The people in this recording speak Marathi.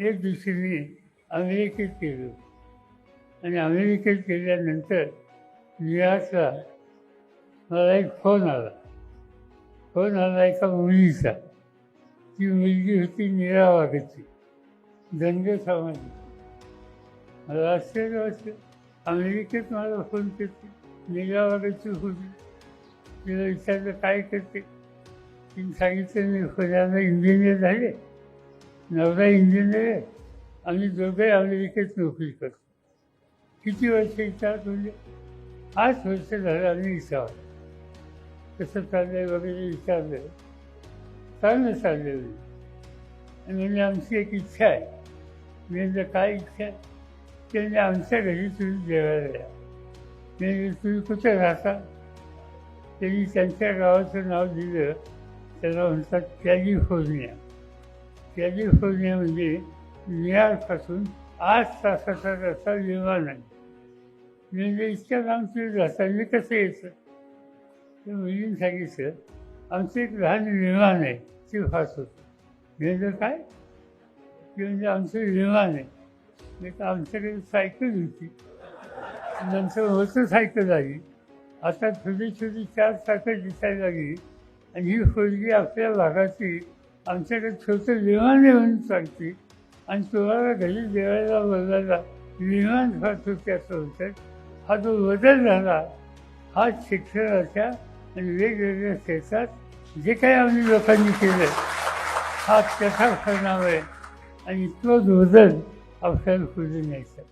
एक दिवशी मी अमेरिकेत गेलो आणि अमेरिकेत गेल्यानंतर न्यूयॉर्कला मला एक फोन आला. फोन आला एका मुलीचा. ती मुलगी होती नीरा वाघची धनगर समाजाची मला आश्चर्य वाटलं. अमेरिकेत मला फोन करते. नीरा वाघची होती. तिला विचारलं काय करते? तिने सांगितलं मी पुण्याला इंजिनियर झाले. नवरा इंजिनियर आहे. आम्ही दोघे अमेरिकेत नोकरी करतो. किती वर्ष विचारत म्हणजे आठ वर्ष झालं आम्ही विचार कसं चाललंय वगैरे विचारलं चांगलं चाललंय. म्हणजे आमची एक इच्छा आहे. मी काय इच्छा? आहे ते म्हणजे आमच्या घरी तुम्ही जेवायला या. मी तुम्ही कुठे राहता? त्यांनी त्यांच्या गावाचं नाव दिलं. त्याला म्हणतात कॅलिफोर्निया कॅलिफोर्निया म्हणजे न्यूयॉर्कपासून आठ तासाचा रस्ता विमान आहे. म्हणजे इतक्या लांब तुम्ही म्हणजे मी कसं यायचं? ते मुलीने सांगितलं आमचं एक लहान विमान आहे ते फास. होतं म्हणजे काय? ते म्हणजे आमचं विमान आहे. मी तर आमच्याकडे सायकल होती. नंतर होतं सायकल आली. आता छोटी छोटी चार चाकं दिसायला लागली. आणि ही खोलगी आपल्या भागाची आमच्याकडे छोटं विमान येऊन चालते. आणि तुम्हाला घरी जेवायला बोलायला विमान फाट होते असं होतं हा जो बदल झाला हा शिक्षणाच्या आणि वेगवेगळ्या क्षेत्रात जे काही आम्ही लोकांनी केलं हा त्याचा परिणाम आहे? आणि तोच बदल आपल्याला पुढे न्यायचा